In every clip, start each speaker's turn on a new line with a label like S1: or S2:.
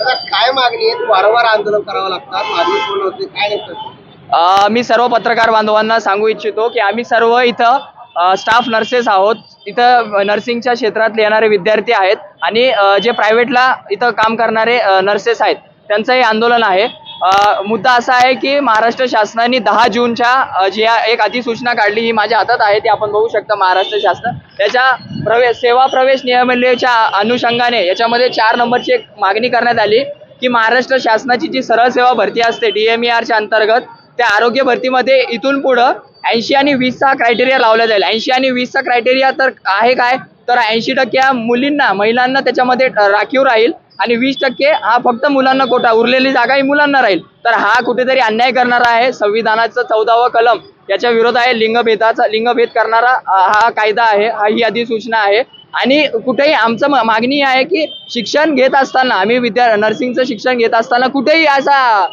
S1: काय मागणी आहे वारंवार आंदोलन करावं लागतात. मागणी पूर्ण होते काय
S2: मी सर्व पत्रकार बांधवांना सांगू इच्छितो की आम्ही सर्व इथं स्टाफ नर्सेस आहोत. इथं नर्सिंगच्या क्षेत्रात येणारे विद्यार्थी आहेत. आणि जे प्रायव्हेटला इथं काम करणारे नर्सेस आहेत. त्यांचं हे आंदोलन आहे. मुद्दा असा आहे की महाराष्ट्र शासनाने दहा जूनच्या जी एक अधिसूचना काढली ही माझ्या हातात आहे ती आपण बघू शकता महाराष्ट्र शासन. त्याच्या प्रवेश सेवा प्रवेश नियमावलीच्या अनुषंगाने याच्यामध्ये चार नंबरची एक मागणी करण्यात आली की महाराष्ट्र शासनाची जी सरळ सेवा भरती असते डी एम च्या अंतर्गत त्या आरोग्य भरतीमध्ये इथून पुढं ऐंशी आणि वीसचा क्रायटेरिया लावला जाईल. ऐंशी आणि वीसचा क्रायटेरिया तर आहे काय? तर ऐंशी टक्के मुलींना महिलांना त्याच्यामध्ये राखीव राहील. आणि वीस टक्के हा फक्त मुलांना कोटा. उरलेली जागा ही मुलांना राहील. तर हा कुठेतरी अन्याय करणारा आहे. संविधानाचं चौदावं कलम याच्या विरोध आहे. लिंगभेदाचा लिंगभेद करणारा हा कायदा आहे. हा ही अधिसूचना आहे. आणि कुठेही आमचं मागणी आहे की शिक्षण घेत असताना आम्ही विद्या नर्सिंगचं शिक्षण घेत असताना कुठेही असा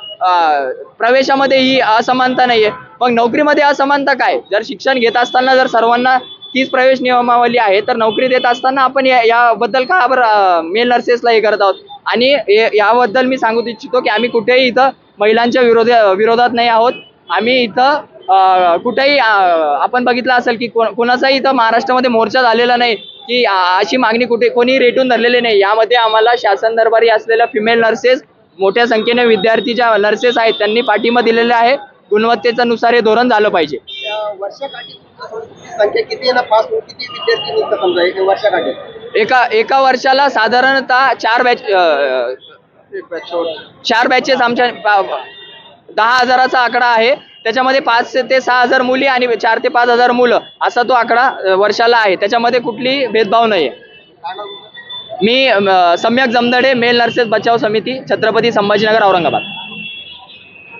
S2: प्रवेशामध्ये ही असमानता नाहीये. मग नोकरीमध्ये असमानता काय? जर शिक्षण घेत असताना जर सर्वांना तीच प्रवेश नियमावली आहे तर नोकरी देत असताना आपण या- याबद्दल का बरं मेल नर्सेसला हे करत आहोत? आणि याबद्दल मी सांगू इच्छितो की आम्ही कुठेही इथं महिलांच्या विरोध विरोधात नाही आहोत. आम्ही इथं कुठेही आपण बघितलं असेल की कोण- कोणाचाही इथं महाराष्ट्रामध्ये मोर्चा झालेला नाही की अशी मागणी कुठे कोणी रेटून धरलेली नाही. यामध्ये आम्हाला शासन दरबारी असलेल्या फिमेल नर्सेस मोठ्या संख्येने विद्यार्थी ज्या नर्सेस आहेत त्यांनी पाठिंबा दिलेला आहे. गुणवत्तेचा नुसार हे धोरण झालं पाहिजे.
S1: वर्षाकाठी संख्या किती आहे ना? पास होऊन किती विद्यार्थी निघतात समजा? एक वर्षाकाठी.
S2: एका एका वर्षाला साधारणतः चार बॅच चार बॅचेस आमच्या दहा हजाराचा आकडा आहे. त्याच्यामध्ये पाच ते सहा हजार मुली आणि चार ते पाच हजार मुलं असा तो आकडा वर्षाला आहे. त्याच्यामध्ये कुठलीही भेदभाव नाही मी सम्यक जमदडे मेल नर्सेस बचाव समिती छत्रपती संभाजीनगर औरंगाबाद.